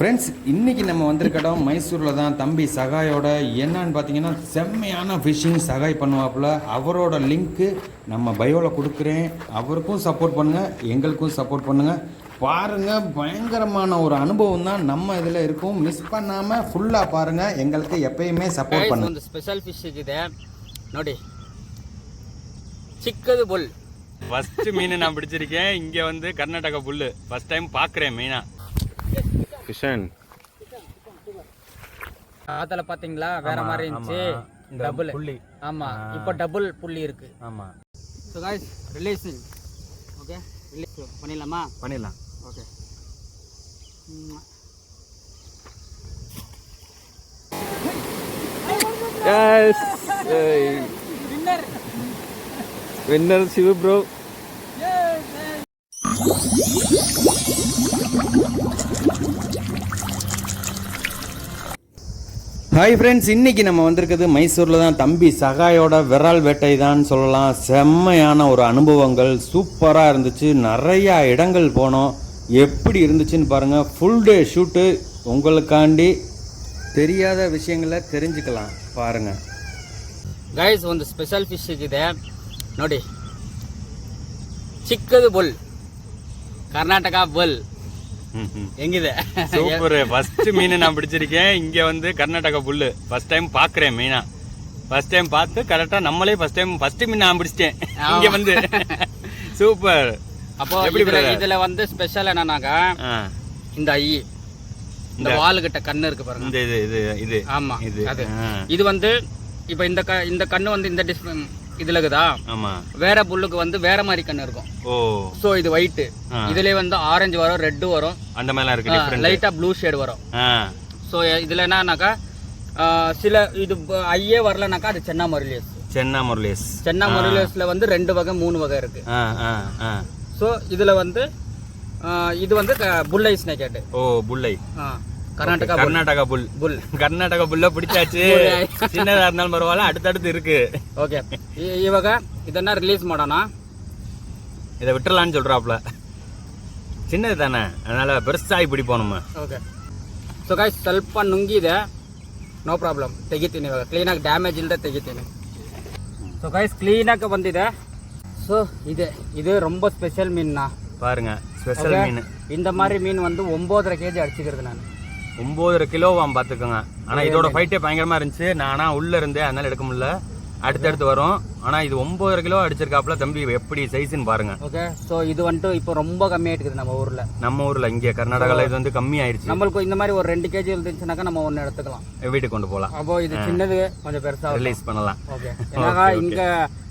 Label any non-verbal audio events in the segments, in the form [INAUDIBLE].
Friends இன்றைக்கி நம்ம வந்திருக்கடம் மைசூரில் தான் தம்பி சகாயோட என்னன்னு பார்த்தீங்கன்னா செம்மையான ஃபிஷ்ஷிங் சகாய் பண்ணுவாப்புல. அவரோட லிங்க்கு நம்ம பயோவில் கொடுக்குறேன். அவருக்கும் சப்போர்ட் பண்ணுங்கள் எங்களுக்கும் சப்போர்ட் பண்ணுங்கள் பாருங்கள் பயங்கரமான ஒரு அனுபவம் தான் நம்ம இதில் இருக்கும். மிஸ் பண்ணாமல் ஃபுல்லாக பாருங்கள் எங்களுக்கு எப்பயுமே சப்போர்ட் பண்ணுங்க. ஸ்பெஷல் ஃபிஷ் இருக்குது நோடி. சிக்கது புல். ஃபஸ்ட்டு மீன் நான் பிடிச்சிருக்கேன். இங்கே வந்து கர்நாடகா புல் ஃபஸ்ட் டைம் பார்க்குறேன் மீனாக கிஷன். அதில் பார்த்தீங்களா? வேற மாதிரி இருந்துச்சு. டபுள் புள்ளி. ஆமா. இப்போ டபுள் புள்ளி இருக்கு. ஆமா. So guys releasing okay release பண்ணிடலாமா? பண்ணிடலாம். Okay winner Shiva bro hi friends இன்னைக்கு நம்ம வந்திருக்கிறது மைசூரில் தான் தம்பி சகாயோட விரால் வேட்டை தான் சொல்லலாம் செம்மையான ஒரு அனுபவங்கள் சூப்பராக இருந்துச்சு நிறையா இடங்கள் போனோம் எப்படி இருந்துச்சுன்னு பாருங்கள் ஃபுல் டே ஷூட்டு உங்களுக்காண்டி தெரியாத விஷயங்களை தெரிஞ்சுக்கலாம் பாருங்கள் ಗೈಸ್ ಒಂದು ಸ್ಪೆಷಲ್ ಫಿಶ್ ಇದೆ ನೋಡಿ ಚಿಕ್ಕದು bull Karnataka bull எங்குது? Super. First மீன் நான் பிடிச்சிருக்கேன். இங்கே வந்து கர்நாடகா புல்லு. ஃபர்ஸ்ட் டைம் பார்க்குறேன் மீனா. ஃபர்ஸ்ட் டைம் பார்த்து கரெக்டாக நம்மளே ஃபர்ஸ்ட் டைம் ஃபர்ஸ்ட் மீன் நான் பிடிச்சிட்டேன். இங்கே வந்து. சூப்பர். அப்போ எப்படி இதில் வந்து ஸ்பெஷல் என்னன்னாக்கா இந்த ஐ இந்த வால் கிட்ட கண்ணு இருக்கு பாருங்க. இந்த இது இது இது. ஆமா. இது அது. இது வந்து இப்போ இந்த க இந்த கண்ணு வந்து இந்த டிஸ்பிளே இதுல இருக்குதா ஆமா. வேற புல்லுக்கு வந்து வேற மாதிரி கண்ணு இருக்கும். ஓ. சோ இது ஒயிட் ஆ. இதுலயே வந்து ஆரஞ்சு வரும் ரெட் வரும். அந்த மாதிரிலாம் இருக்கு டிஃபரெண்ட் லைட்டா ப்ளூ ஷேட் வரும். ஸோ இதுல என்னன்னாக்கா சில இது ஐயே வரலனாக்கா அது சென்னா மொரிலியஸ். சென்னா முரளியஸ் சென்னா மொரிலியஸ்ல வந்து ரெண்டு வகை மூணு வகை இருக்கு. ஸோ இதுல வந்து இது வந்து புல்லை ஸ்னேக்கெட் ஓ புல்லை கர்நாடகா bull. கர்நாடகா புல் புல் கர்நாடகா புல்ல பிடிச்சாச்சு [LAUGHS] சின்னதா இருந்தாலும் பரவாயில்ல அடுத்தடுத்து இருக்கு ಓಕೆ ಈ- ಇವಾಗ ಇದನ್ನ ರಿಲೀಸ್ ಮಾಡೋಣ இதை விட்டுறலாம்னு சொல்றாப்ல சின்னது தானே அதனால பெருசாகி பிடிப்போம் நம்ம ಓಕೆ ಸೊ ಗಾಯ್ಸ್ ಸ್ವಲ್ಪ ನುಂಗಿದೆ ನೋ ಪ್ರಾಬ್ಲಮ್ ತೆಗಿತೀನಿ ಇವಾಗ ಕ್ಲೀನಾಗಿ ಡ್ಯಾಮೇಜ್ ಇಲ್ಲದೆ ತೆಗಿತೀನಿ ಸೊ ಗಾಯ್ಸ್ ಕ್ಲೀನಾಗಿ ಬಂದಿದೆ ಸೊ ಇದೆ இது ரொம்ப ஸ்பெஷல் மீன்னா பாருங்க ஸ்பெஷல் மீன் இந்த மாதிரி மீன் வந்து ஒம்போதரை கேஜி அடிச்சுக்கிறது நான் ஒன்பதரை கிலோவாம் பாத்துக்கோங்க ஆனா இதோட ஃபைட்டே பயங்கரமா இருந்துச்சு. நானா உள்ள இருந்தேன். அதனால எடுக்க முடியல. அடுத்தடுத்து வரும். ஆனா இது ஒன்பதரை கிலோ அடிச்சிருக்காப்ல தம்பி எப்படி சைஸ்ன்னு பாருங்க. ஓகே ஸோ இது வந்துட்டு இப்போ ரொம்ப கம்மியாயிட்டுக்குது நம்ம ஊரில். நம்ம ஊர்ல இங்க கர்நாடகால இது வந்து கம்மி நம்மளுக்கு இந்த மாதிரி ஒரு ரெண்டு கேஜி இருந்துச்சுனாக்கா நம்ம ஒன்று எடுத்துக்கலாம். வீட்டுக்கு கொண்டு போலாம் அப்போ இது சின்னது கொஞ்சம் பெருசாக ரிலீஸ் பண்ணலாம். ஓகே ஏன்னா இங்க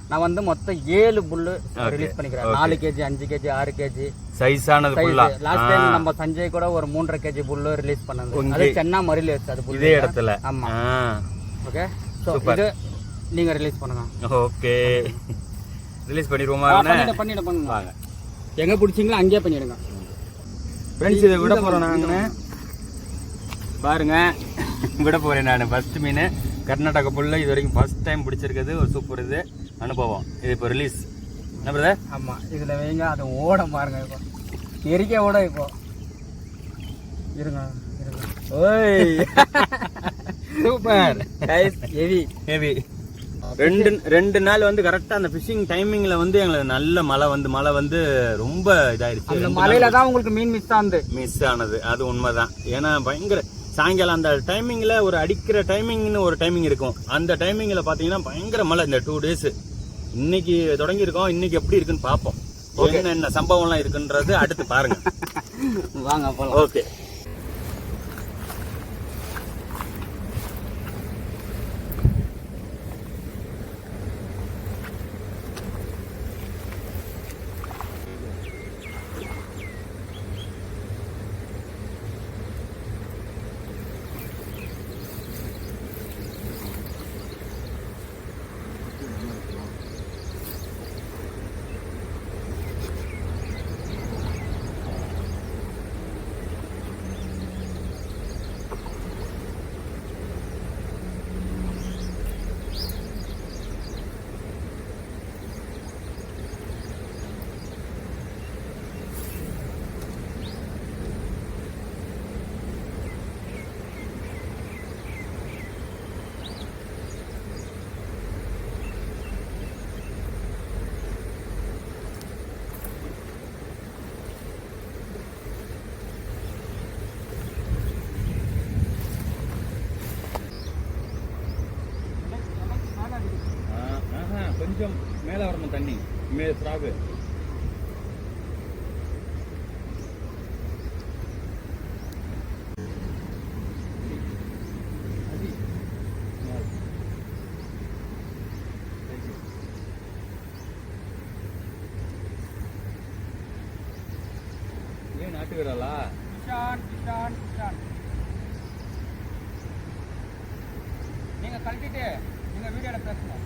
நான் வந்து மொத்தம் ஏழு புல்லு ரிலீஸ் பண்ணிக்கிறேன். நாலு கேஜி அஞ்சு கேஜி ஆறு கேஜி சைஸானது லாஸ்ட் டைம் நம்ம சஞ்சய் கூட ஒரு மூன்றரை கேஜி புல்லு ரிலீஸ் பண்ணது. அது சென்னா மறியல வச்சு அது புல்லு இதே இடத்துல. ஆமா. ஓகே ஸோ இது நீங்க ரிலீஸ் பண்ணுங்க ஓகே ரிலீஸ் பண்ணிடுவோமா பண்ணிட பண்ணுங்க. எங்க பிடிச்சிங்களோ அங்கேயே பண்ணிடுங்க. ஃப்ரெண்ட்ஸ் இதை விட போறோம் நாங்க பாருங்க. விட போறேன் நான். ஃபர்ஸ்ட் மீன். கர்நாடகா புல்ல இது வரைக்கும் ஃபர்ஸ்ட் டைம் பிடிச்சிருக்கிறது. ஒரு சூப்பர் இது. அனுபவம். இது இப்போ ரிலீஸ் என்ன பிரதர் ஆமா இதுல வைங்க அது ஓட பாருங்க இப்போ. எரிக்க ஓட இப்போ. இருங்க இருங்க. ஓய். சூப்பர் ஹெவி ஹெவி ரெண்டு ரெண்டு நாள் வந்து கரெக்டா அந்த ஃபிஷிங் டைமிங்ல வந்து எங்களுக்கு நல்ல மழை வந்து மழை வந்து ரொம்ப இதாயிருச்சு. அந்த மலையில தான் உங்களுக்கு மீன் மிஸ் ஆகுது மிஸ் ஆனது. அது உண்மைதான். ஏன்னா பயங்கர சாயங்காலம் அந்த டைமிங்ல ஒரு அடிக்கிற டைமிங்னு ஒரு டைமிங் இருக்கும். அந்த டைமிங்ல பாத்தீங்கன்னா பயங்கர மழை இந்த டூ டேஸ் இன்னைக்கு தொடங்கி இருக்கோம் இன்னைக்கு எப்படி இருக்குன்னு பார்ப்போம். என்ன என்ன சம்பவம்லாம் இருக்குன்றது அடுத்து பாருங்க. [LAUGHS] வாங்க ஓகே Moje trawy. ஏன் நாட்டு வீரலா கிஷான் கிஷான். நீங்க கழட்டிட்டு நீங்க வீடியோல பேசணும்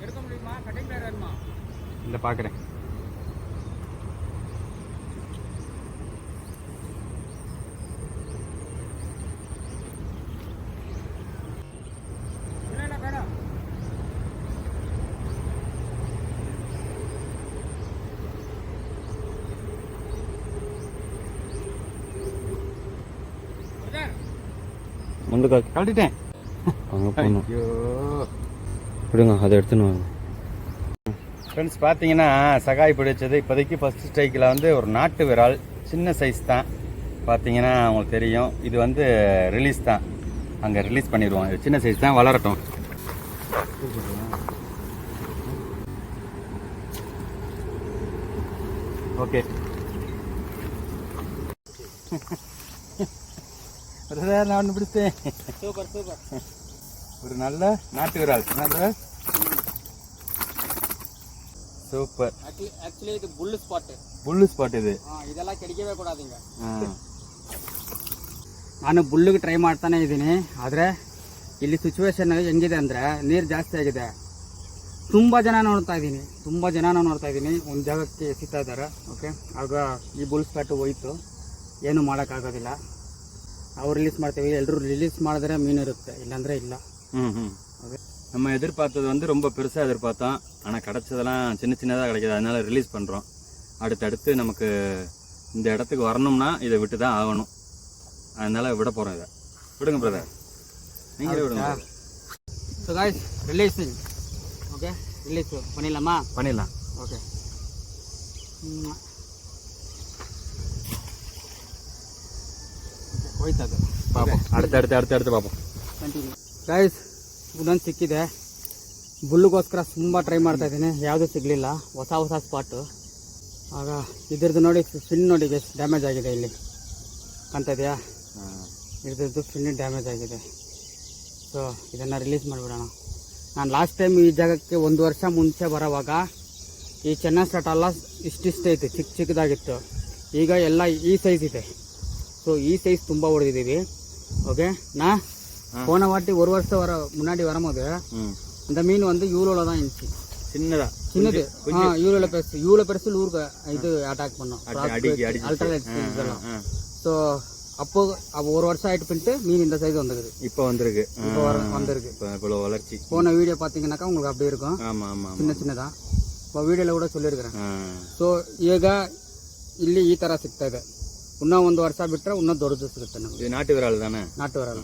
எடுக்க முடியுமா கட்டிங் பிளேயர் வேணுமா இந்த பார்க்குறேன் இல்லை இல்லை வேணும் பிரதர் வந்து காக்கி கழட்டிட்டேன். அங்கே போகணும். விடுங்க அதை எடுத்துன்னு வாங்க. ஃப்ரெண்ட்ஸ் பார்த்தீங்கன்னா சகாய் பிடிச்சது இப்போதைக்கு ஃபஸ்ட் ஸ்ட்ரைக்கில் வந்து ஒரு நாட்டு விரால் சின்ன சைஸ் தான். பார்த்தீங்கன்னா அவங்களுக்கு தெரியும். இது வந்து ரிலீஸ் தான். அங்கே ரிலீஸ் பண்ணிடுவோம். இது சின்ன சைஸ் தான் வளரட்டும். ஓகே பிரதர் நான் ஒன்று பிடிச்சேன் சூப்பர் சூப்பர் ஒரு நல்ல நாட்டு விரால் நல்ல சூப்பர் ஆக்சுவலி ஆக்சுவலி இது புல்லு ಸ್ಪಾಟ್ புல்லு ಸ್ಪಾಟ್ ಇದು ಹಾಂ ಇದೆಲ್ಲ ಕೆಡಿಕವೇ ಕೊಡೋದಿಂಗ ಹಾ. ನಾನು ಬುಲ್ಲಿಗೆ ಟ್ರೈ ಮಾಡ್ತಾನೆ ಇದ್ದೀನಿ ಆದರೆ ಇಲ್ಲಿ ಸಿಚುವೇಶನ್ ಹೆಂಗಿದೆ ಅಂದರೆ ನೀರು ಜಾಸ್ತಿ ಆಗಿದೆ ತುಂಬ ಜನ ನೋಡ್ತಾ ಇದ್ದೀನಿ ತುಂಬ ಜನನ ನೋಡ್ತಾ ಇದ್ದೀನಿ ಒಂದು ಜಾಗಕ್ಕೆ ಎಸಿತಾ ಇದ್ದಾರೆ ಓಕೆ ಆಗ ಈ ಬುಲ್ ಸ್ಪಾಟು ಹೋಯ್ತು ಏನು ಮಾಡೋಕ್ಕಾಗೋದಿಲ್ಲ ಅವ್ರು ರಿಲೀಸ್ ಮಾಡ್ತೀವಿ ಎಲ್ಲರೂ ರಿಲೀಸ್ ಮಾಡಿದ್ರೆ ಮೀನು ಇರುತ್ತೆ ಇಲ್ಲಾಂದರೆ ಇಲ್ಲ ம் ம் நம்ம எதிர்பார்த்தது வந்து ரொம்ப பெருசாக எதிர்பார்த்தோம் ஆனால் கிடைச்சதெல்லாம் சின்ன சின்னதாக கிடைக்கிது அதனால ரிலீஸ் பண்ணுறோம் அடுத்தடுத்து நமக்கு இந்த இடத்துக்கு வரணும்னா இதை விட்டு தான் ஆகணும் அதனால விட போகிறோம் இதை விடுங்க பிரதர் நீங்களே விடுங்க brother. So guys releasing okay release பண்ணிடலாமா பண்ணிடலாம் ಓಕೆ ಹೋಯ್ತದೆ. ಪಾಪ. ಗೈಸ್ ಸಿಕ್ಕಿದೆ. ಬುಲ್ಲುಗೋಸ್ಕರ ತುಂಬ ಟ್ರೈ ಮಾಡ್ತಾ ಇದ್ದೀನಿ. ಯಾವುದೂ ಸಿಗ್ಲಿಲ್ಲ. ಹೊಸ ಹೊಸ ಸ್ಪಾಟ್ ಆಗ ಇದ್ರದ್ದು ನೋಡಿ ಫಿನ್ ನೋಡಿ ಗೈಸ್ ಡ್ಯಾಮೇಜ್ ಆಗಿದೆ ಇಲ್ಲಿ. ಕಾಣ್ತಾ ಇದೆಯಾ? ಇದ್ರದ್ದು ಫಿನ್ ಡ್ಯಾಮೇಜ್ ಆಗಿದೆ. ಸೊ ಇದನ್ನು ರಿಲೀಸ್ ಮಾಡಿಬಿಡೋಣ. ನಾನು ಲಾಸ್ಟ್ ಟೈಮ್ ಈ ಜಾಗಕ್ಕೆ ಒಂದು ವರ್ಷ ಮುಂಚೆ ಬರೋವಾಗ ಈ ಚೆನ್ನ ಸ್ಟಾಟ್ ಅಲ್ಲ ಇಷ್ಟಿಷ್ಟೇ ಇತ್ತು ಚಿಕ್ಕ ಚಿಕ್ಕದಾಗಿತ್ತು ಈಗ ಎಲ್ಲ ಈ ಸೈಜ್ ಇದೆ. ஸோ ಈ சைஸ் ತುಂಬ ಹೊಡೆದಿದ್ದೀವಿ ஓகே நான் போன வாட்டி ஒரு வருஷம் வர முன்னாடி வரும்போது ம் இந்த மீன் வந்து யூரோல தான் இருந்துச்சு சின்னதா சின்னது ஆ யூரோல பெருசு யூரோல பெருசு ஊருக்கு இது அட்டாக் பண்ணோம் அடி- அடிக்கி அடிச்சு அல்ட்ராலைட் இதெல்லாம் ஆ ஸோ அப்போ அப்போ ஒரு வருஷம் ஆயிட்டு பின்ட்டு மீன் இந்த சைஸ் வந்துருக்குது இப்போ வந்திருக்கு இப்போ வர வந்திருக்கு இப்போ இவ்வளோ வளர்ச்சி போன வீடியோ பார்த்தீங்கன்னாக்கா உங்களுக்கு அப்படி இருக்கும் ஆமாம் ಆಮಾಂ ಚಿನ್ನ ಚಿನ್ನದ இப்போ ವೀಡಿಯೋಲ್ಲ ಕೂಡ சொல்லியிருக்கிறேன் ಹಾಂ ಸೊ ಈಗ ಇಲ್ಲಿ ಈ ಥರ ಸಿಗ್ತಾ ಇದೆ ಇನ್ನೂ ಒಂದು ವರ್ಷ ಬಿಟ್ಟರೆ ಇನ್ನೂ ದೊಡ್ಡದು ಸಿಗುತ್ತೆ ನಮಗೆ. ಇದು ನಾಟಿ ವಿರಾಲ ನಾಟಿ ವಿರಾಲ.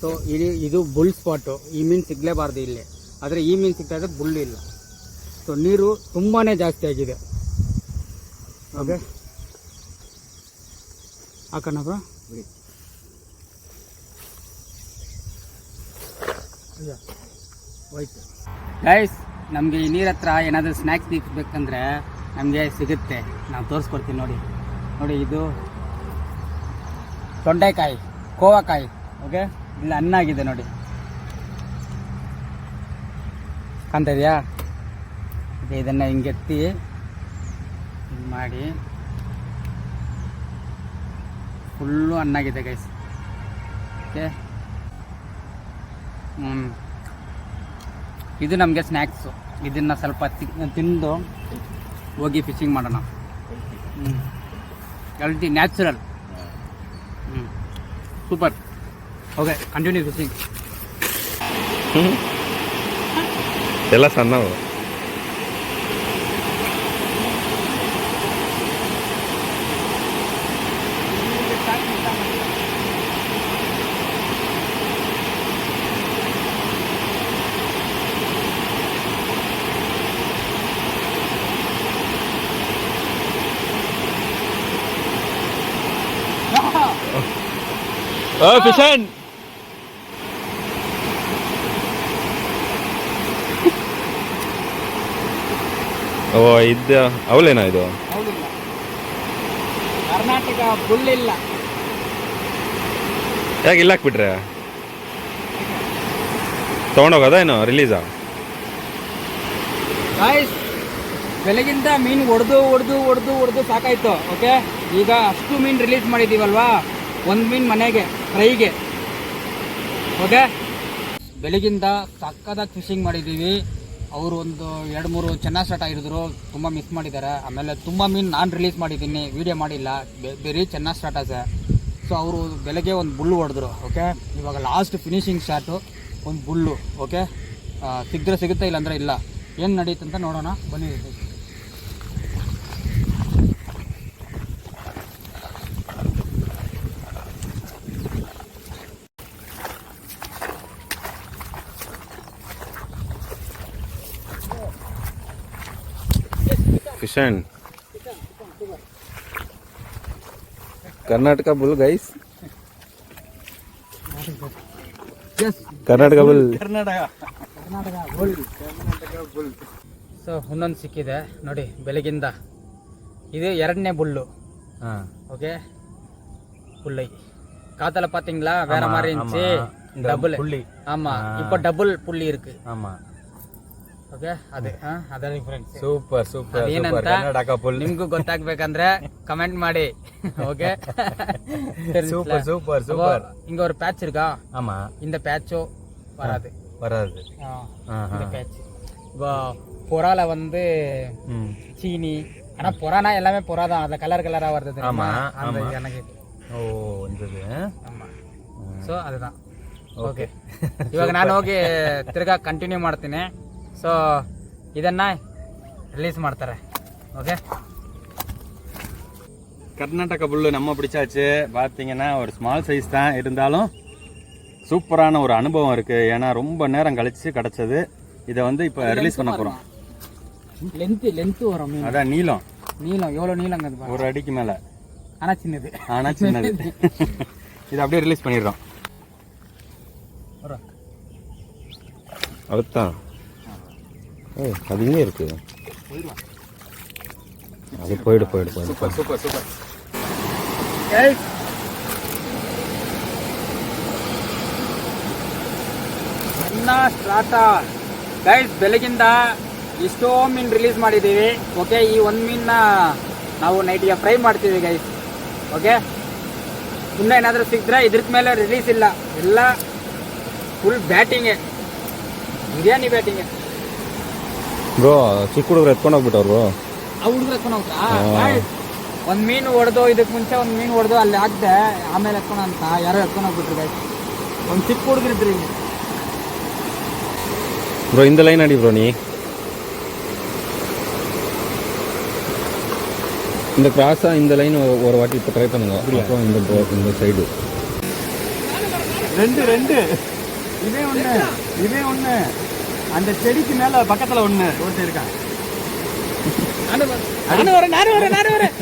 ಸೊ ಇಲ್ಲಿ ಇದು ಬುಲ್ ಸ್ಪಾಟು. ಈ ಮೀನು ಸಿಗಲೇಬಾರ್ದು ಇಲ್ಲಿ. ಆದರೆ ಈ ಮೀನು ಸಿಗ್ತಾ ಇದ್ರೆ ಬುಲ್ ಇಲ್ಲ. ಸೊ ನೀರು ತುಂಬಾ ಜಾಸ್ತಿ ಆಗಿದೆ. ಓಕೆ ಹಾಕೋಣ ಹೋಯ್ತು. ಗೈಸ್ ನಮಗೆ ಈ ನೀರ ಹತ್ರ ಏನಾದರೂ ಸ್ನ್ಯಾಕ್ಸ್ ಸಿಗಬೇಕಂದ್ರೆ ನಮಗೆ ಸಿಗುತ್ತೆ. ನಾವು ತೋರಿಸ್ಕೊಡ್ತೀನಿ ನೋಡಿ. ನೋಡಿ ಇದು ತೊಂಡೆಕಾಯಿ, ಕೋವಾಕಾಯಿ ಓಕೆ ಇಲ್ಲಿ ಅನ್ನ ಆಗಿದೆ ನೋಡಿ. ಕಾಣ್ತಾ ಇದೆಯಾ ಓಕೆ ಇದನ್ನು ಹಿಂಗೆ ಎತ್ತಿ ಹಿಂಗ್ ಮಾಡಿ ಫುಲ್ಲು ಅನ್ನಾಗಿದೆ ಗೈಸ್ ಓಕೆ ಹ್ಞೂ ಇದು ನಮಗೆ ಸ್ನ್ಯಾಕ್ಸು ಇದನ್ನು ಸ್ವಲ್ಪ ತಿಂದು ಹೋಗಿ ಫಿಶಿಂಗ್ ಮಾಡೋಣ. ಹ್ಞೂ LT natural super. Okay continue cooking [LAUGHS] ఎలా సన్నావు? [LAUGHS] ಓ ಇದ್ದ ಅವಲೇನಾ ಇದು? ಹೌದಿಲ್ಲ. ಕರ್ನಾಟಕ ಫುಲ್ ಇಲ್ಲ. ಯಾಕೆ ಇಲ್ಲ ಹಾಕ್ಬಿಟ್ರೆ? ತೊಗೊಂಡೋಗೋದಾ ಏನು ರಿಲೀಸಾ ಗಾಯ್ಸ್ ಬೆಳಗಿಂದ ಮೀನು ಹೊಡೆದು ಹೊಡೆದು ಹೊಡೆದು ಹೊಡೆದು ಸಾಕಾಯ್ತು ಓಕೆ ಈಗ ಅಷ್ಟು ಮೀನು ರಿಲೀಸ್ ಮಾಡಿದ್ದೀವಲ್ವಾ ಒಂದು ಮೀನು ಮನೆಗೆ. ಫ್ರೈಗೆ ಓಕೆ? ಬೆಳಗಿಂದ ಸಕ್ಕದಾಗಿ ಫಿಶಿಂಗ್ ಮಾಡಿದ್ದೀವಿ ಅವರು ಒಂದು ಎರಡು ಮೂರು ಚೆನ್ನಾಗಿ ಸ್ಟಾರ್ಟ್ ಆಗಿದ್ರು. ತುಂಬ ಮಿಸ್ ಮಾಡಿದ್ದಾರೆ. ಆಮೇಲೆ ತುಂಬ ಮೀನು ನಾನು ರಿಲೀಸ್ ಮಾಡಿದ್ದೀನಿ. ವೀಡಿಯೋ ಮಾಡಿಲ್ಲ. ಬೇರೆ ಚೆನ್ನಾಗಿ ಸ್ಟಾರ್ಟ್ ಆಗ ಸೊ ಅವರು ಬೆಳಗ್ಗೆ ಒಂದು ಬುಲ್ಲು ಹೊಡೆದ್ರು. ಓಕೆ? ಇವಾಗ ಲಾಸ್ಟ್ ಫಿನಿಶಿಂಗ್ ಶಾಟು ಒಂದು ಬುಲ್ಲು. ಓಕೆ? ಸಿಗ್ದ್ರೆ ಸಿಗುತ್ತೆ ಇಲ್ಲಾಂದ್ರೆ ಇಲ್ಲ. ಏನು ನಡೀತಂತ ನೋಡೋಣ. ಬನ್ನಿ. Kishan Karnataka bull guys yes Karnataka bull Karnataka so ಒಂದೊಂದು ಸಿಕ್ಕಿದೆ ನೋಡಿ ಬೆಳಗಿಂದ இது ಎರಡನೇ புல்லு ஓகே புள்ளை காத்தால பாத்தீங்களா வேற மாதிரி இருந்துச்சு டபுள் புள்ளி ஆமா இப்போ டபுள் புள்ளி இருக்கு ஆமா ಓಕೆ ಅದೇ ಹಾ ಅದೇ ಡಿಫ್ರೆನ್ಸ್ ಸೂಪರ್ ಸೂಪರ್ ಅದೇನಂತ ಕರ್ನಾಟಕ ಬುಲ್ ನಿಮ್ಗೂ ಗೊತ್ತಾಗ್ಬೇಕಂದ್ರೆ ಕಮೆಂಟ್ ಮಾಡಿ ಓಕೆ சூப்பர் சூப்பர் சூப்பர் இங்க ஒரு பேட்ச் இருக்கா ஆமா இந்த பேட்சோ வராது வராது ஆ, ஆஹா. இந்த பேட்ச் இப்போ புறால வந்து ம் சீனி ஆனா புறானா எல்லாமே புறா தான் அதுல கலர் கலரா வருது தெரியுமா? ஆமா, அந்த ஆமா. எனக்கு ಓ ಇಂಥದ್ದು ಆಮಾ ಸೊ அதுதான் ಓಕೆ ಇವಾಗ ನಾನು ಹೋಗಿ ತಿರ್ಗಾ ಕಂಟಿನ್ಯೂ ಮಾಡ್ತೀನಿ ಸೊ ಇದನ್ನ ರಿಲೀಸ್ ಮಾಡ್ತಾರೆ ಓಕೆ கர்நாடக புல்லு நம்ம பிடிச்சாச்சு பார்த்தீங்கன்னா ஒரு ஸ்மால் சைஸ் தான் இருந்தாலும் சூப்பரான ஒரு அனுபவம் இருக்கு ஏன்னா ரொம்ப நேரம் கழிச்சு கிடைச்சது இதை வந்து இப்போ ரிலீஸ் பண்ண போறோம் லென்த் லென்த் வரும் மீன் அதான் நீளம் நீளம் எவ்வளோ நீளங்கிறது பாரு ஒரு அடிக்கு மேல ஆனா சின்னது ஆனா சின்னது [LAUGHS] இதை அப்படியே ரிலீஸ் பண்ணிடுறோம் வரும். அதுதான் அது இங்கே இருக்கு அது போயிடு போயிடு போயிடு சூப்பர் சூப்பர் சூப்பர் Guys. ಅನ್ನ ಸ್ಟಾರ್ಟ ಗೈಸ್ ಬೆಳಗಿಂದ ಎಷ್ಟೋ ಮೀನು ರಿಲೀಸ್ ಮಾಡಿದ್ದೀವಿ ಓಕೆ ಈ ಒಂದು ಮೀನ್ನ ನಾವು ನೈಟಿಗೆ ಫ್ರೈ ಮಾಡ್ತೀವಿ ಗೈಸ್ ಓಕೆ ಇನ್ನೂ ಏನಾದರೂ ಸಿಕ್ಕಿದ್ರೆ ಇದ್ರ ಮೇಲೆ ರಿಲೀಸ್ ಇಲ್ಲ ಎಲ್ಲ ಫುಲ್ ಬ್ಯಾಟಿಂಗೆ ಬಿರಿಯಾನಿ ಬ್ಯಾಟಿಂಗೆ ಬ್ರೋ ಚಿಕ್ಕ ಹುಡುಗರು ಎತ್ಕೊಂಡು ಹೋಗ್ಬಿಟ್ಟವ್ರು ಆ ಹುಡುಗರು ಎತ್ಕೊಂಡು ಹೋಗ್ತಾ ಒಂದು ಮೀನು ಹೊಡೆದು ಇದಕ್ಕೆ ಮುಂಚೆ ಒಂದು ಮೀನು ಹೊಡೆದು ಅಲ್ಲಿ ಹಾಕ್ದೆ ಆಮೇಲೆ ಎತ್ಕೊಂಡು ಅಂತ ಯಾರೋ ಎತ್ಕೊಂಡು ಹೋಗ್ಬಿಟ್ರು ಗೈಸ್ ಒಂದು ಚಿಕ್ಕ ಹುಡುಗರಿದ್ರಿ ಇಲ್ಲಿ ப்ரோ இந்த லைன் அடி ப்ரோ நீ இந்த கிராஸாக இந்த லைன் ஒரு வாட்டி இப்போ ட்ரை பண்ணுங்க அப்புறம் இந்த bro- இந்த சைடு ரெண்டு ரெண்டு இதே ஒண்ணு இதே ஒண்ணு அந்த செடிக்கு மேல பக்கத்துல ஒண்ணு ஒருத்தர் இருக்கா நானும் வரேன் நானும் வரேன் நானும் வரேன்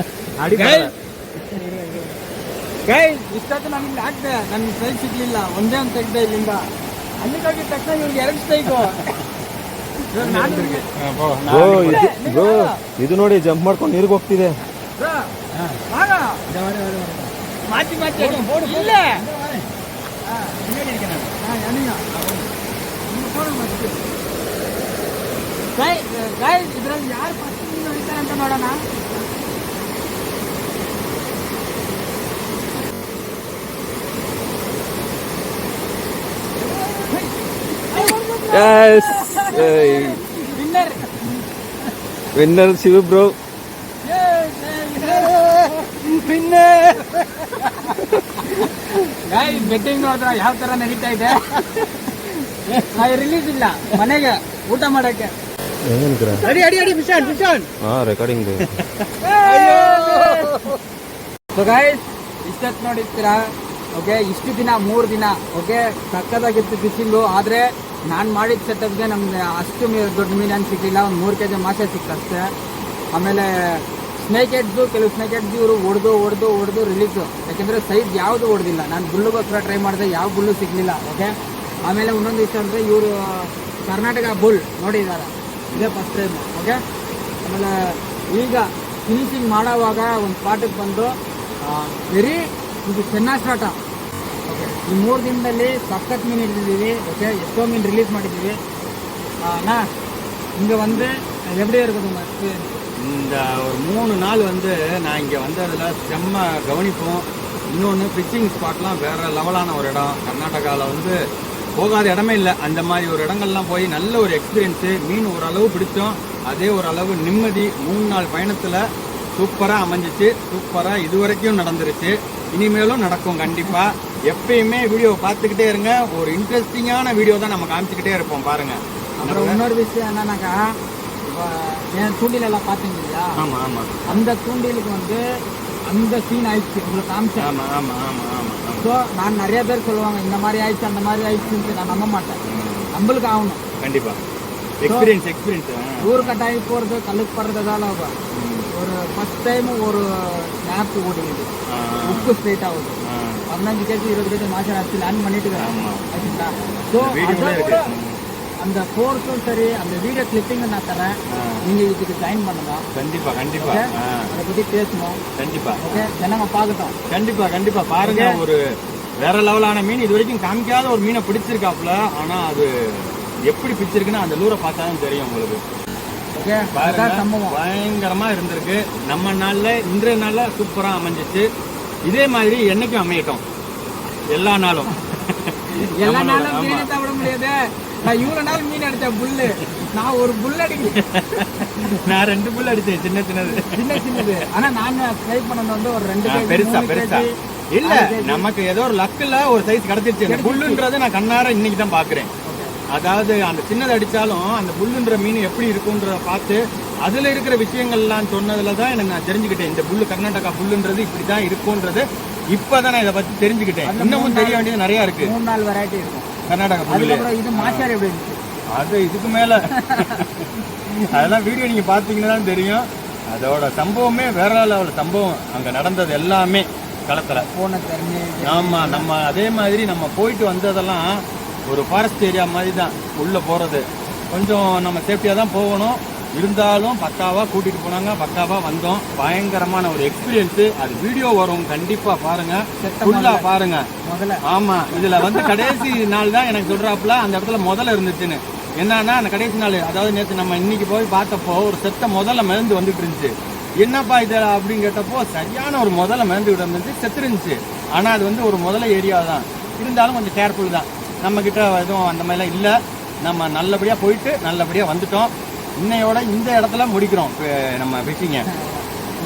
ಗೈ ಇಷ್ಟೊತ್ತು ನಾನು ಇಲ್ಲಿ ಹಾಕ್ದೆ ನನ್ನ ಸ್ಟ್ರೈಕ್ ಸಿಗ್ಲಿಲ್ಲ ಒಂದೇ ಒಂದು ತೆಗ್ದೆ ಇಲ್ಲಿಂದ ಅಲ್ಲಿಗೆ ಹೋಗಿದ ತಕ್ಷಣ ಇವ್ರಿಗೆ ಎರಡು ಸ್ಟ್ರೈಕು ಬ್ರೋ ಇದು ಬ್ರೋ ಇದು ನೋಡಿ ಜಂಪ್ ಮಾಡ್ಕೊಂಡು ನೀರಿಗೆ ಹೋಗ್ತಿದೆ ಮಾತಿ ಮಾತಿ ಇಲ್ಲ ಇದ್ರಲ್ಲಿ ಯಾರು ಫಸ್ಟ್ ಹೊಡಿತಾರೆ ಅಂತ ನೋಡೋಣ. Winner winner Shiva bro guys betting ನೋಡಿದ್ರ ಯಾವ ತರ ನಡೀತಾ ಇದೆ? [LAUGHS] ರಿಲೀಸ್ ಇಲ್ಲ ಮನೆಗೆ ಊಟ ಮಾಡಕ್ಕೆ. ಸೊ ಗಾಯ್ಸ್ ಇಷ್ಟೊತ್ತು ನೋಡಿರ್ತೀರಾ? ಓಕೆ ಇಷ್ಟು ದಿನ ಮೂರು ದಿನ ಓಕೆ ಸಕ್ಕದಾಗಿತ್ತು ಬಿಸಿಲು ಆದರೆ ನಾನು ಮಾಡಿದ ಸೆಟಪ್ಗೆ ನಮ್ಗೆ ಅಷ್ಟು ಮೀ- ದೊಡ್ಡ ಮೀನು ಏನು ಸಿಕ್ಕಿಲ್ಲ ಒಂದು ಮೂರು ಕೆ ಜಿ ಮಾಸೆ ಸಿಕ್ಕಷ್ಟೇ. ಆಮೇಲೆ ಸ್ನೇಕ್ ಹೆಡ್ಸು ಕೆಲವು ಸ್ನೇಕ್ ಹೆಡ್ಸ್ ಇವರು ಹೊಡೆದು ಹೊಡೆದು ಹೊಡೆದು ರಿಲೀಸು ಯಾಕೆಂದರೆ ಸೈಜ್ ಯಾವುದು ಹೊಡೆದಿಲ್ಲ ನಾನು ಬುಲ್லுಗೋಸ್ಕರ ಟ್ರೈ ಮಾಡಿದೆ ಯಾವ ಬುಲ್ಲು ಸಿಗಲಿಲ್ಲ ಓಕೆ ಆಮೇಲೆ ಇನ್ನೊಂದು ಇಷ್ಟ ಅಂದರೆ ಇವರು ಕರ್ನಾಟಕ ಬುಲ್ ನೋಡಿದ್ದಾರೆ ಇದೇ ಫಸ್ಟ್ ಟೈಮ್ ಓಕೆ ಆಮೇಲೆ ಈಗ ಫಿನಿಶಿಂಗ್ ಮಾಡೋವಾಗ ಒಂದು ಸ್ಪಾಟಿಗೆ ಬಂದು ವೆರಿ ಇದು ಚೆನ್ನಾಗಿ ಸ್ಟಾರ್ಟ ಓಕೆ ಈ ಮೂರು ದಿನದಲ್ಲಿ ಸಖತ್ ಮೀನು ಹಿಡಿದಿದ್ದೀವಿ ಓಕೆ ಎಷ್ಟೋ ಮೀನು ರಿಲೀಸ್ ಮಾಡಿದ್ದೀವಿ அண்ணா இங்கே வந்து எப்படி இருக்குது உங்கள் எக்ஸ்பீரியன்ஸ் இந்த ஒரு மூணு நாள் வந்து நான் இங்கே வந்ததில் செம்ம கவனிப்போம் இன்னொன்று ஃபிஷிங் ஸ்பாட்லாம் வேற லெவலான ஒரு இடம் கர்நாடகாவில் வந்து போகாத இடமே இல்லை. அந்த மாதிரி ஒரு இடங்கள்லாம் போய் நல்ல ஒரு எக்ஸ்பீரியன்ஸு மீன் ஓரளவு பிடிச்சோம் அதே ஓரளவு நிம்மதி மூணு நாள் பயணத்தில் சூப்பராக அமைஞ்சிச்சு. சூப்பராக இது வரைக்கும் நடந்துருச்சு. இனிமேலும் நடக்கும் கண்டிப்பாக எப்பயுமே வீடியோ பார்த்துக்கிட்டே இருங்க. ஒரு இன்ட்ரெஸ்டிங்கான வீடியோ தான் நம்ம காமிச்சிக்கிட்டே இருப்போம். பாருங்கள் அப்புறம் இன்னொரு விஷயம் என்னன்னாக்கா இப்போ என் தூண்டில் எல்லாம் பார்த்தீங்க இல்லையா ஆமாம் ஆமாம் அந்த தூண்டிலுக்கு வந்து அந்த சீன் ஆயிடுச்சு. உங்களுக்கு காமிச்சேன். ஆமாம் ஆமாம் ஆமாம் ஸோ நான் நிறைய பேர் சொல்லுவாங்க இந்த மாதிரி ஆயிடுச்சு அந்த மாதிரி ஆயிடுச்சுன்ட்டு நான் நம்ப மாட்டேன். நம்மளுக்கு ஆகணும். கண்டிப்பா. எக்ஸ்பீரியன்ஸ் எக்ஸ்பீரியன்ஸ் ஊர் கட்டாயி போகிறது கல்லுக்கு போகிறதால ஒரு ஃபஸ்ட் டைம் ஒரு ஸ்னாப் ஓடிக்குது உப்பு ஸ்ட்ரைட் ஆகுது. பதினஞ்சு கேஜி இருபது கேஜி மாசம் ஆச்சு லேண்ட் பண்ணிட்டு. ஆச்சுங்களா? ஸோ அந்த ஃபோர்ஸும் சரி அந்த வீடியோ கிளிப்பிங்கை நான் தரேன். நீங்கள் இதுக்கு ஜாயின் பண்ணுங்க. கண்டிப்பா கண்டிப்பா. அதை பற்றி பேசணும். கண்டிப்பா. ஓகே ஜனங்க பார்க்கட்டும். கண்டிப்பா கண்டிப்பா. பாருங்க ஒரு வேற லெவலான மீன் இது வரைக்கும் காமிக்காத ஒரு மீனை பிடிச்சிருக்காப்புல. ஆனா அது எப்படி பிடிச்சிருக்குன்னு அந்த லூரை பார்த்தா தான் தெரியும் உங்களுக்கு. பயங்கரமா இருந்திருக்கு. நம்ம நாள்ல இன்றைய நாள்ல சூப்பரா அமைஞ்சிச்சு. இதே மாதிரி என்னைக்கும் அமையட்டும். எல்லா நாளும். எல்லா நாளும் சாப்பிட முடியாது. நான் இவ்வளோ நாள் மீன் அடித்தேன் புல்லு. நான் ஒரு புல் அடிக்கிறேன் நான் ரெண்டு புல் அடிச்சேன் சின்ன சின்னது. சின்ன சின்னது. ஆனா நான் ட்ரை பண்ணது வந்து ஒரு ரெண்டு பெருசா பெருசா. இல்ல நமக்கு ஏதோ ஒரு லக்குல ஒரு சைஸ் கிடைச்சிருச்சு. புல்லுன்றதை நான் கண்ணார இன்னைக்கு தான் பாக்குறேன் அதாவது அந்த சின்னது அடிச்சாலும் அந்த புல்லுன்ற மீன் எப்படி இருக்குன்றத பார்த்து அதுல இருக்கிற விஷயங்கள்லாம் சொன்னதுல தான் எனக்கு நான் தெரிஞ்சுக்கிட்டேன். இந்த புல்லு கர்நாடகா புல்லுன்றது இப்படி தான் இருக்கும்ன்றது இப்பதான் நான் இதை பத்தி தெரிஞ்சுக்கிட்டேன். இன்னமும் தெரிய வேண்டியது நிறைய இருக்கு. மூணு நாலு வெரைட்டி இருக்கும். கர்நாடகா புல்லு அதுக்கப்புறம் இது மாச்சார் எப்படி இருந்துச்சு? அது இதுக்கு மேல. அதெல்லாம் வீடியோ நீங்க பாத்தீங்கன்னா தான் தெரியும். அதோட சம்பவமே வேற லெவல் சம்பவம். அங்க நடந்தது எல்லாமே களத்துல. போன தெரிஞ்சு ஆமா நம்ம அதே மாதிரி நம்ம போயிட்டு வந்ததெல்லாம் ஒரு ஃபாரஸ்ட் ஏரியா மாதிரி தான். உள்ள போறது. கொஞ்சம் நம்ம சேஃப்டியா தான் போகணும். இருந்தாலும் பக்காவா கூட்டிட்டு போனாங்க. பக்காவா வந்தோம். பயங்கரமான ஒரு எக்ஸ்பீரியன்ஸ் அது வீடியோ வரும். கண்டிப்பா பாருங்க. ஃபுல்லா பாருங்க. முதல்ல ஆமா. இதுல வந்து கடைசி நாள் தான் எனக்கு சொல்றாப்புல அந்த இடத்துல முதல்ல இருந்துச்சுன்னு. என்னன்னா அந்த கடைசி நாள் அதாவது நேத்து நம்ம இன்னைக்கு போய் பார்த்தப்போ ஒரு செத்த முதல்ல மிதந்து வந்துட்டு இருந்துச்சு. என்னப்பா இது அப்படின்னு கேட்டப்போ சரியான ஒரு முதல்ல மிதந்து விட இருந்துச்சு செத்து இருந்துச்சு ஆனா அது வந்து ஒரு முதல்ல ஏரியா தான். இருந்தாலும் கொஞ்சம் கேர்ஃபுல் தான். நம்ம கிட்ட எதுவும் அந்த மாதிரிலாம் இல்ல. நம்ம நல்லபடியா போயிட்டு நல்லபடியா வந்துட்டோம். இன்னையோட இந்த இடத்துல முடிக்கிறோம் நம்ம ஃபிஷிங்கை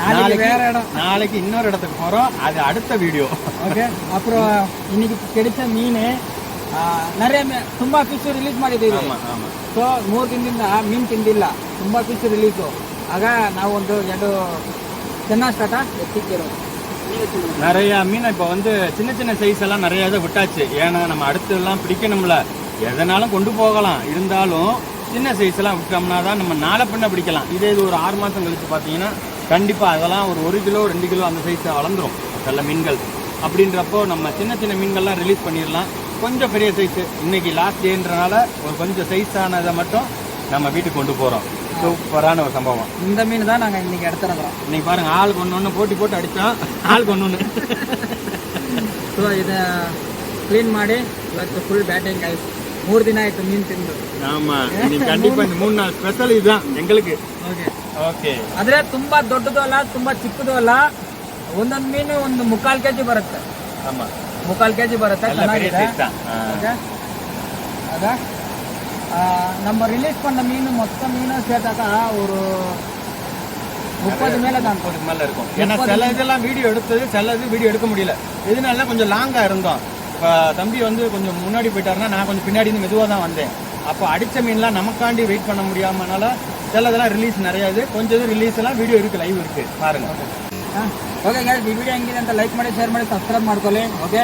நாளைக்கு வேற இடம். நாளைக்கு இன்னொரு இடத்துக்கு போகிறோம் அது அடுத்த வீடியோ ஓகே அப்புறம் இன்னைக்கு கிடைச்ச மீன் நிறைய ತುಂಬ ಫಿಶ್ ರಿಲೀಸ್ ಮಾಡಿದ್ದೀವಿ ಸೊ ಮೂರು ದಿನದಿಂದ மீன் ತಿಂದಿಲ್ಲ ತುಂಬ ಫಿಶ್ ರಿಲೀಸು ಆಗ நான் வந்து ಚೆನ್ನಾಗಿ ಸ್ಟಾರ್ಟ ಎತ್ತಿಕ್ಕಿರೋದು நிறைய மீன் இப்போ வந்து சின்ன சின்ன சைஸ் எல்லாம் நிறைய இதை விட்டாச்சு. ஏன்னா நம்ம அடுத்து பிடிக்கணும்ல. எதனாலும் கொண்டு போகலாம். இருந்தாலும் சின்ன சைஸ் எல்லாம் விட்டோம்னா தான் நம்ம நாளை பின்ன பிடிக்கலாம் இதே இது ஒரு ஆறு மாசம் கழிச்சு பார்த்தீங்கன்னா கண்டிப்பா அதெல்லாம் ஒரு ஒரு கிலோ ரெண்டு கிலோ அந்த சைஸ் வளர்ந்துரும் நல்ல மீன்கள் அப்படின்றப்போ நம்ம சின்ன சின்ன மீன்கள்லாம் ரிலீஸ் பண்ணிடலாம் கொஞ்சம் பெரிய சைஸ் இன்னைக்கு லாஸ்ட் டேன்றனால ஒரு கொஞ்சம் சைஸ் ஆனதை மட்டும் நம்ம வீட்டுக்கு கொண்டு போறோம் சூப்பரான ஒரு சம்பவம் இந்த மீன் தான் நாங்கள் இன்னைக்கு எடுத்துருக்குறோம் இன்னைக்கு பாருங்க ஆளுக்கு ஒன்று ஒன்று போட்டி போட்டு அடிச்சோம் ஆளுக்கு ஒன்று ஒன்று ಸೊ ಇದು ಕ್ಲೀನ್ ಮಾಡಿ ಇವತ್ತು ಫುಲ್ ಬ್ಯಾಟಿಂಗ್ ಆಯ್ತು ಮೂರು ದಿನ ಆಯ್ತು ಮೀನು ತಿಂದು ஆமா இன்னைக்கு கண்டிப்பா இந்த மூணு நாள் ஸ்பெஷல் இதுதான் எங்களுக்கு ಓಕೆ ஓகே ಆದರೆ ತುಂಬಾ ದೊಡ್ಡದು ಅಲ್ಲ ತುಂಬಾ ಚಿಕ್ಕದು ಅಲ್ಲ ಒಂದೊಂದು ಮೀನು ಒಂದು ಮುಕ್ಕಾಲು ಕೆ ಜಿ ಬರುತ್ತೆ ஆமா ಮುಕ್ಕಾಲು ಕೆ ಜಿ ಬರುತ್ತೆ நல்ல பெரிய ಚೆನ್ನಾಗಿದೆ சைஸ் தான் ஆ. ஓகே அதா ஆ, நம்ம ரிலீஸ் பண்ண மீன் மொத்த மீனும் சேர்த்தாக்கா ஒரு முப்பது மேலே தான் முப்பதுக்கு மேல இருக்கும் ஏன்னா சில இதெல்லாம் வீடியோ எடுத்தது சில இது வீடியோ எடுக்க முடியல இதனால கொஞ்சம் லாங்கா இருந்தோம் இப்போ தம்பி வந்து கொஞ்சம் முன்னாடி போயிட்டாருன்னா நான் கொஞ்சம் பின்னாடி இருந்து மெதுவாக தான் வந்தேன் அப்போ அடிச்ச மீன்லாம் நமக்காண்டி வெயிட் பண்ண முடியாமனால சில இதெல்லாம் ரிலீஸ் நிறைய இது கொஞ்சம் இது ரிலீஸ் எல்லாம் வீடியோ இருக்கு லைவ் இருக்கு பாருங்க ಓಕೆ guys, ಈ ವಿಡಿಯೋ ಹೆಂಗಿದೆ ಅಂತ ಲೈಕ್ ಮಾಡಿ ಶೇರ್ ಮಾಡಿ ಸಬ್ಸ್ಕ್ರೈಬ್ ಮಾಡ್ಕೊಳ್ಳಿ ಓಕೆ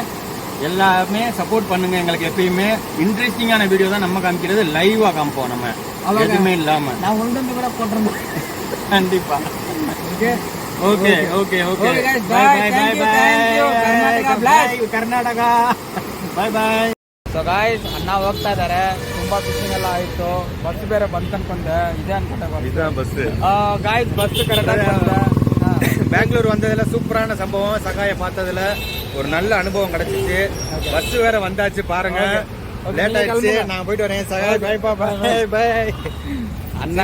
எல்லாமே சப்போர்ட் பண்ணுங்க எங்களுக்கு எப்பயுமே இன்ட்ரெஸ்டிங்கான வீடியோ தான் நம்ம காமிக்கிறது லைவா காமிப்போம் நம்ம அவ்வளவுதான். எதுவுமே இல்லாம ನಾವು ಒಂದೊಂದು ಕೂಡ ಕೊಟ್ಟರು கண்டிப்பா okay okay okay okay bye bye bye bye Karnataka bye bye so guys ಅಣ್ಣ ಹೋಗ್ತಾ ಇದ್ದಾರೆ ತುಂಬಾ ಫಿಶಿಂಗ್ ಎಲ್ಲ ಆಯ್ತು ಬಸ್ ಬೇರೆ ಬಂತ ಅನ್ಕೊಂಡೆ ಇದೆ ಅನ್ಕೊಂಡೆ ಬಸ್ ಗಾಯ್ಸ್ ಬಸ್ ಕರೆಕ್ಟಾಗಿ ಬಂದ பெங்களூர் வந்ததில் சூப்பரான சம்பவம் சகாய பார்த்ததில் ஒரு நல்ல அனுபவம் கிடைச்சிச்சு பஸ் வேற வந்தாச்சு பாருங்க லேட் ஆயிடுச்சு நான் போயிட்டு வரேன் சகாய் பாய் பாய் பாய் ಬಾಯ್ ಅಣ್ಣ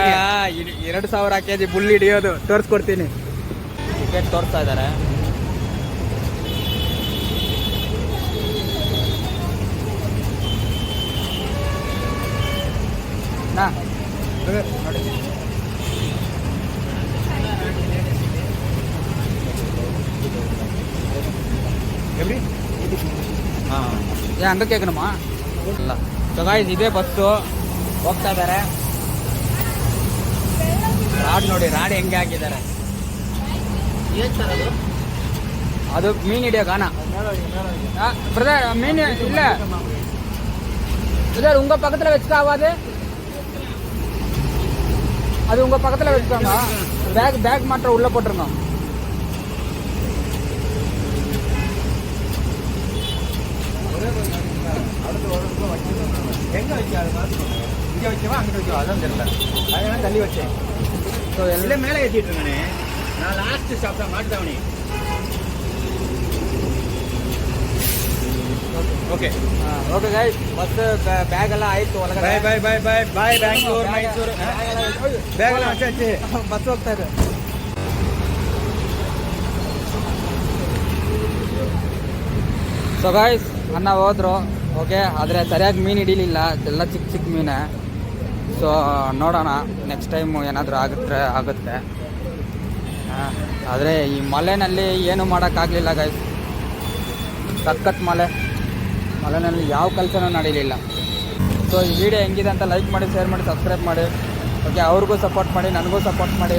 ಎರಡು ಸಾವಿರ ಕೆ ಜಿ ಬುಲ್ ಹಿಡಿಯೋದು ತೋರಿಸ್ಕೊಡ್ತೀನಿ ಟಿಕೆಟ್ ತೋರಿಸ್ತಾ ಇದ್ದಾರೆ. ನೋಡಿ ಹಾಂ. ಏ ಇಲ್ಲ. ಗಾಯ್ಸ್ ಇದೇ ಬಸ್ಸು. ಹೋಗ್ತಾ ಇದ್ದಾರೆ. ರಾಡ್ ನೋಡಿ ರಾಡ್ ಹೆಂಗೆ ಹಾಕಿದ್ದಾರೆ. அது மீன் இடியா காணா. பிரதர் மீன் இல்ல. பிரதர் உங்க பக்கத்துல வச்சுக்காவாது அது? உங்க பக்கத்துல வச்சுக்கோங்க பேக் பேக் மாற்ற உள்ள போட்டுருங்க. எங்க வைக்காது இங்கே வைக்கவா அங்கே வைக்கவா அதான் தெரியல. அதனால தள்ளி வச்சேன். இல்லை மேலே ஏற்றிட்டு இருங்கண்ணே ಲಾಸ್ಟ್ ಶಬ್ದ ಮಾಡ್ದವಣಿ okay okay guys bus bag ಎಲ್ಲ ಆಯ್ತು ಒಳಗಡೆ. Bye bye bye bye bye Bangalore Mysuru bag ಎಲ್ಲ ಹಚ್ಚಿ ಬಸ್ ಹೋಗ್ತಾ ಇದೆ. ಸೊ ಗಾಯ್ಸ್ ಅನ್ನ ಹೋದ್ರು. ಓಕೆ ಆದರೆ ಸರಿಯಾಗಿ ಮೀನು ಹಿಡೀಲಿಲ್ಲ. ಎಲ್ಲ ಚಿಕ್ಕ ಚಿಕ್ಕ ಮೀನೇ. ಸೊ ನೋಡೋಣ. ನೆಕ್ಸ್ಟ್ ಟೈಮು ಏನಾದರೂ ಆಗುತ್ತೆ ಆಗುತ್ತೆ. ಆದರೆ ಈ ಮಲೆನಲ್ಲಿ ಏನು ಮಾಡೋಕ್ಕಾಗಲಿಲ್ಲ ಗೈಸ್ ಸಖತ್ ಮಲೆ ಮಲೆನಲ್ಲಿ ಯಾವ ಕೆಲಸನೂ ನಡೀಲಿಲ್ಲ. ಸೊ ಈ ವಿಡಿಯೋ ಹೆಂಗಿದೆ ಅಂತ ಲೈಕ್ ಮಾಡಿ ಶೇರ್ ಮಾಡಿ ಸಬ್ಸ್ಕ್ರೈಬ್ ಮಾಡಿ. ಓಕೆ ಅವ್ರಿಗೂ ಸಪೋರ್ಟ್ ಮಾಡಿ, ನನಗೂ ಸಪೋರ್ಟ್ ಮಾಡಿ.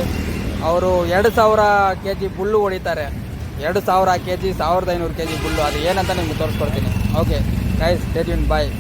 ಅವರು ಎರಡು ಸಾವಿರ ಕೆ ಜಿ ಬುಲ್ಲು ಹೊಡಿತಾರೆ. ಎರಡು ಸಾವಿರ ಕೆ ಜಿ ಸಾವಿರದ ಐನೂರು ಕೆ ಜಿ ಬುಲ್ಲು. ಅದು ಏನಂತ ನಿಮ್ಗೆ ತೋರಿಸ್ಕೊಡ್ತೀನಿ. ಓಕೆ ಗೈಸ್ ಸ್ಟೇಟ್ಯೂನ್ ಬಾಯ್